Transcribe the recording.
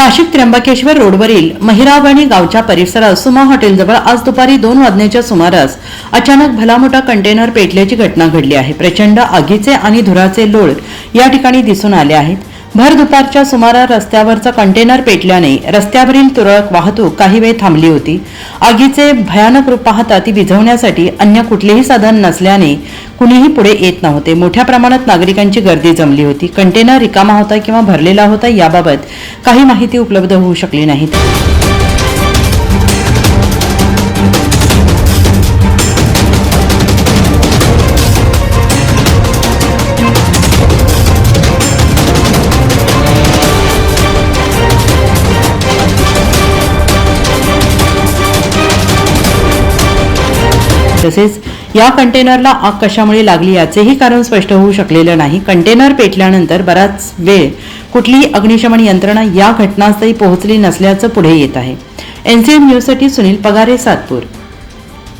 नाशिक त्र्यंबकेश्वर रोडवरील महिरावणी गावच्या परिसरात सुमा हॉटेलजवळ आज दुपारी दोन वाजण्याच्या सुमारास अचानक भलामोठा कंटेनर पेटल्याची घटना घडली आहे. प्रचंड आगीचे आणि धुराचे लोळ या ठिकाणी दिसून आले आहेत. भर दुपारच्या सुमारास रस्त्यावरचा कंटेनर पेटल्याने रस्त्यावरील तुरळक वाहतूक काही वेळ थांबली होती. आगीचे भयानक रूप पाहता ती विझवण्यासाठी अन्य कुठलेही साधन नसल्याने कुणीही पुढे येत नव्हते. मोठ्या प्रमाणात नागरिकांची गर्दी जमली होती. कंटेनर रिकामा होता किंवा भरलेला होता याबाबत काही माहिती उपलब्ध होऊ शकली नाही तसेच या कंटेनरला आग कशामुळे लागली याचेही कारण स्पष्ट होऊ शकलेलं नाही. कंटेनर पेटल्यानंतर बराच वेळ कुठलीही अग्निशमन यंत्रणा या घटनास्थळी पोहोचली नसल्याचं पुढे येत आहे. एनसीएम न्यूजसाठी सुनील पगारे सातपूर.